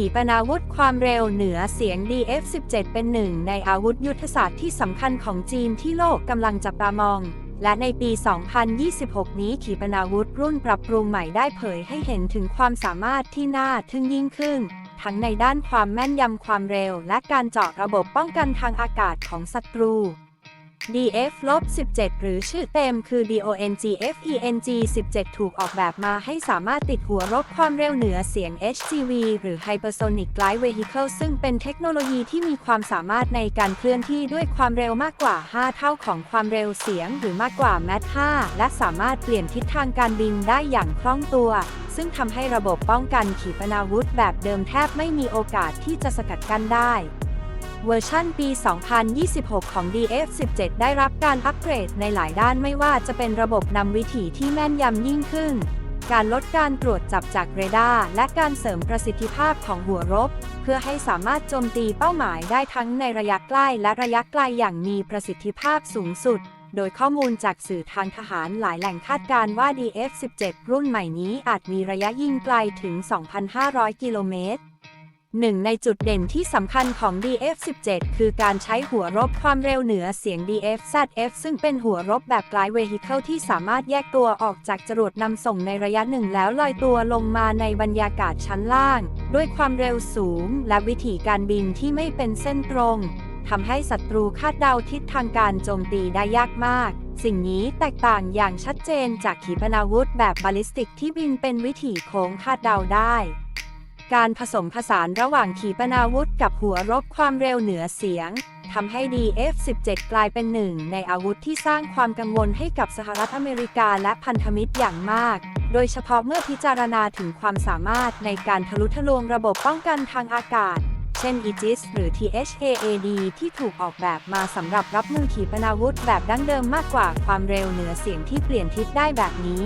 ขีปนาวุธความเร็วเหนือเสียง DF-17 เป็นหนึ่งในอาวุธยุทธศาสตร์ที่สำคัญของจีนที่โลกกำลังจับตามอง และในปี 2026 นี้ขีปนาวุธรุ่นปรับปรุงใหม่ได้เผยให้เห็นถึงความสามารถที่น่าทึ่งยิ่งขึ้น ทั้งในด้านความแม่นยำความเร็ว และการเจาะระบบป้องกันทางอากาศของศัตรู DF-17 หรือชื่อเต็มคือ DONGFENG 17 ถูกออกแบบมาให้สามารถติดหัวรบความเร็วเหนือเสียง HGV หรือ Hypersonic Glide Vehicle ซึ่งเป็นเทคโนโลยีที่มีความสามารถในการเคลื่อนที่ด้วยความเร็วมากกว่า 5 เท่าของความเร็วเสียง หรือมากกว่า Mach 5และสามารถเปลี่ยนทิศทางการบินได้อย่างคล่องตัว ซึ่งทำให้ระบบป้องกันขีปนาวุธแบบเดิมแทบไม่มีโอกาสที่จะสกัดกั้นได้ เวอร์ชันปี 2026 ของ DF17 ได้รับการอัปเกรดในหลายด้านไม่ว่าจะเป็นระบบนำวิถีที่แม่นยำยิ่งขึ้น การลดการตรวจจับจากเรดาร์และการเสริมประสิทธิภาพของหัวรบ เพื่อให้สามารถโจมตีเป้าหมายได้ทั้งในระยะใกล้และระยะไกลอย่างมีประสิทธิภาพสูงสุดโดยข้อมูลจากสื่อทางทหารหลายแหล่งคาดการณ์ว่า DF17 รุ่นใหม่นี้อาจมีระยะยิงไกลถึง 2,500 กิโลเมตร หนึ่งในจุดเด่นที่สำคัญของ DF-17 คือการใช้หัวรบความเร็วเหนือเสียง DF-ZF ซึ่งเป็นหัวรบแบบ Glide Vehicle ที่สามารถแยกตัวออกจากจรวดนำส่งในระยะหนึ่งแล้วลอยตัวลงมาในบรรยากาศชั้นล่าง ด้วยความเร็วสูงและวิธีการบินที่ไม่เป็นเส้นตรงทำให้ศัตรูคาดเดาทิศทางการโจมตีได้ยากมากสิ่งนี้แตกต่างอย่างชัดเจนจากขีปนาวุธแบบบาลิสติกที่บินเป็นวิถีโค้งคาดเดาได้ การผสมผสานระหว่างขีปนาวุธกับหัวรบความเร็วเหนือเสียงทำให้ DF-17 กลายเป็นหนึ่งในอาวุธที่สร้างความกังวลให้กับสหรัฐอเมริกาและพันธมิตรอย่างมาก โดยเฉพาะเมื่อพิจารณาถึงความสามารถในการทะลุทะลวงระบบป้องกันทางอากาศ เช่น Aegis หรือ THAAD ที่ถูกออกแบบมาสำหรับรับมือขีปนาวุธแบบดั้งเดิมมากกว่าความเร็วเหนือเสียงที่เปลี่ยนทิศได้แบบนี้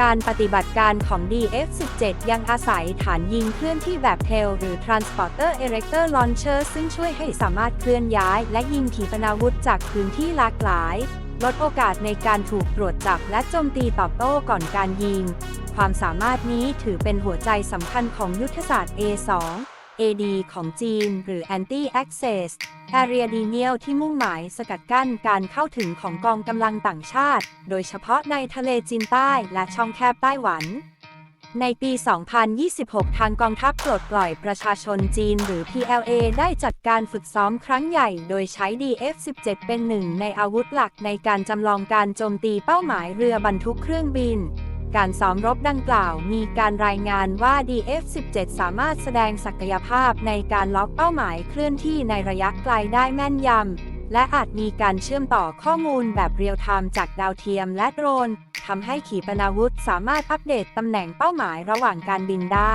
การปฏิบัติการของ DF-17 ยังอาศัยฐานยิงเคลื่อนที่แบบเทลหรือ Transporter Erector Launcher ซึ่งช่วยให้สามารถเคลื่อนย้าย และยิงขีปนาวุธจากพื้นที่หลากหลาย ลดโอกาสในการถูกตรวจจับและโจมตีตอบโต้ก่อนการยิง ความสามารถนี้ถือเป็นหัวใจสำคัญของยุทธศาสตร์ A2 AD ของจีน หรือ Anti Access Area Denial ที่มุ่งหมายสกัดกั้นการเข้าถึงของกองกำลังต่างชาติ โดยเฉพาะในทะเลจีนใต้และช่องแคบไต้หวันในปี 2026 ทางกองทัพปลดปล่อยประชาชนจีนหรือ PLA ได้จัดการฝึกซ้อมครั้งใหญ่ โดยใช้ DF-17 เป็นหนึ่งในอาวุธหลักในการจำลองการโจมตีเป้าหมายเรือบรรทุกเครื่องบิน การซ้อมรบดังกล่าว มีการรายงานว่า DF-17 สามารถแสดงศักยภาพในการล็อกเป้าหมายเคลื่อนที่ในระยะไกลได้แม่นยำ และอาจมีการเชื่อมต่อข้อมูลแบบเรียลไทม์จากดาวเทียมและโดรนทำให้ขีปนาวุธสามารถอัปเดตตำแหน่งเป้าหมายระหว่างการบินได้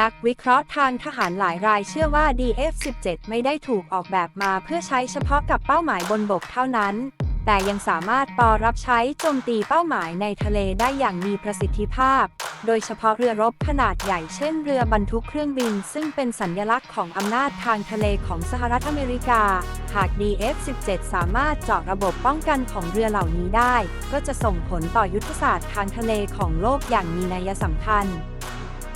นักวิเคราะห์ทางทหารหลายรายเชื่อว่า DF-17 ไม่ได้ถูกออกแบบมาเพื่อใช้เฉพาะกับเป้าหมายบนบกเท่านั้น แต่ยังสามารถปอรับใช้โจมตีเป้าหมายในทะเลได้อย่างมีประสิทธิภาพ โดยเฉพาะเรือรบขนาดใหญ่เช่นเรือบรรทุกเครื่องบิน ซึ่งเป็นสัญญลักษณ์ของอำนาจทางทะเลของสหรัฐอเมริกา หาก DF-17 สามารถเจาะระบบป้องกันของเรือเหล่านี้ได้ ก็จะส่งผลต่อยุทธศาสตร์ทางทะเลของโลกอย่างมีนัยสำคัญ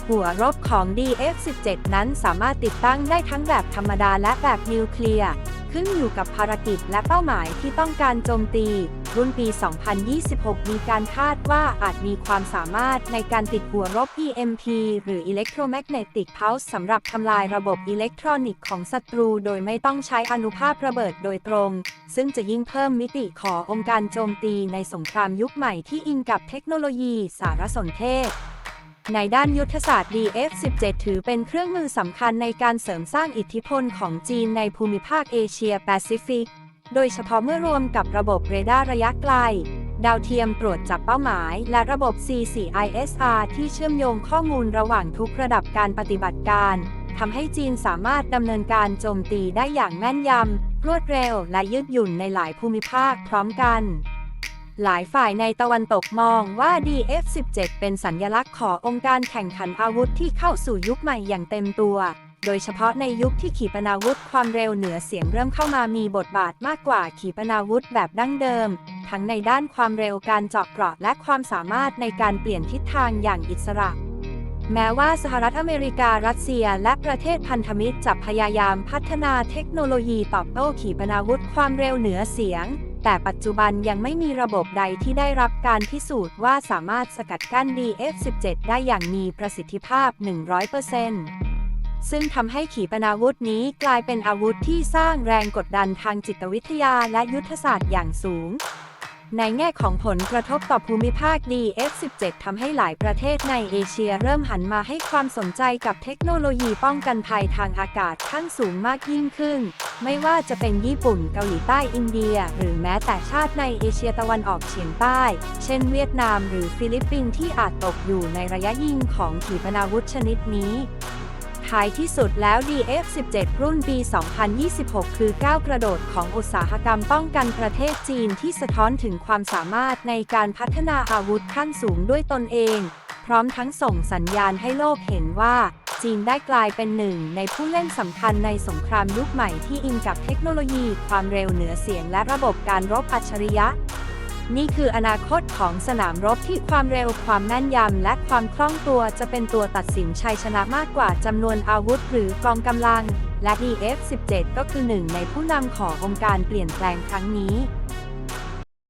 หัวรบของ DF-17 นั้นสามารถติดตั้งได้ทั้งแบบธรรมดาและแบบนิวเคลียร์ ขึ้นอยู่กับภารกิจและเป้าหมายที่ต้องการโจมตี รุ่นปี 2026 มีการคาดว่าอาจมีความสามารถในการติดหัวรบ EMP หรือ Electromagnetic Pulse สำหรับทำลายระบบอิเล็กทรอนิกส์ของศัตรู โดยไม่ต้องใช้อนุภาคระเบิดโดยตรง ซึ่งจะยิ่งเพิ่มมิติขององค์การโจมตีในสงครามยุคใหม่ที่อิงกับเทคโนโลยีสารสนเทศ ในด้านยุทธศาสตร์ DF-17 ถือเป็นเครื่องมือสำคัญในการเสริมสร้างอิทธิพลของจีนในภูมิภาคเอเชียแปซิฟิก โดยเฉพาะเมื่อรวมกับระบบเรดาร์ระยะไกล ดาวเทียมตรวจจับเป้าหมาย และระบบ C4ISR ที่เชื่อมโยงข้อมูลระหว่างทุกระดับการปฏิบัติการทำให้จีนสามารถดำเนินการโจมตีได้อย่างแม่นยำ รวดเร็วและยืดหยุ่นในหลายภูมิภาคพร้อมกัน หลายฝ่ายในตะวันตกมองว่า DF-17 เป็นสัญญลักษณ์ขององค์การแข่งขันอาวุธที่เข้าสู่ยุคใหม่อย่างเต็มตัว โดยเฉพาะในยุคที่ขีปนาวุธความเร็วเหนือเสียงเริ่มเข้ามามีบทบาทมากกว่าขีปนาวุธแบบดั้งเดิม ทั้งในด้านความเร็วการเจาะเกราะและความสามารถในการเปลี่ยนทิศทางอย่างอิสระแม้ว่าสหรัฐอเมริกา รัสเซีย และประเทศพันธมิตรจะพยายามพัฒนาเทคโนโลยีตอบโต้ขีปนาวุธความเร็วเหนือเสียง แต่ปัจจุบันยังไม่มีระบบใดที่ได้รับการพิสูจน์ว่าสามารถสกัดกั้น DF-17 ได้อย่างมีประสิทธิภาพ 100%ซึ่งทำให้ขีปนาวุธนี้กลายเป็นอาวุธที่สร้างแรงกดดันทางจิตวิทยาและยุทธศาสตร์อย่างสูง ในแง่ของผลกระทบต่อภูมิภาค DF-17 ทำให้หลายประเทศในเอเชียเริ่มหันมาให้ความสนใจกับเทคโนโลยีป้องกันภัยทางอากาศขั้นสูงมากยิ่งขึ้น ไม่ว่าจะเป็นญี่ปุ่นเกาหลีใต้อินเดีย หรือแม้แต่ชาติในเอเชียตะวันออกเฉียงใต้ เช่นเวียดนามหรือฟิลิปปินส์ที่อาจตกอยู่ในระยะยิงของขีปนาวุธชนิดนี้ ท้ายที่สุดแล้ว DF-17 รุ่นปี 2026 คือก้าวกระโดดของอุตสาหกรรมป้องกันประเทศจีนที่สะท้อนถึงความสามารถในการพัฒนาอาวุธขั้นสูงด้วยตนเอง พร้อมทั้งส่งสัญญาณให้โลกเห็นว่า จีนได้กลายเป็นหนึ่งในผู้เล่นสำคัญในสงครามยุคใหม่ที่อิงกับเทคโนโลยี ความเร็วเหนือเสียงและระบบการรบอัจฉริยะ นี่คืออนาคตของสนามรบที่ความเร็วความแม่นยำ และความคล่องตัวจะเป็นตัวตัดสินชัยชนะมากกว่าจำนวนอาวุธหรือกองกำลัง และ DF-17 ก็คือหนึ่งในผู้นำขององค์การเปลี่ยนแปลงครั้งนี้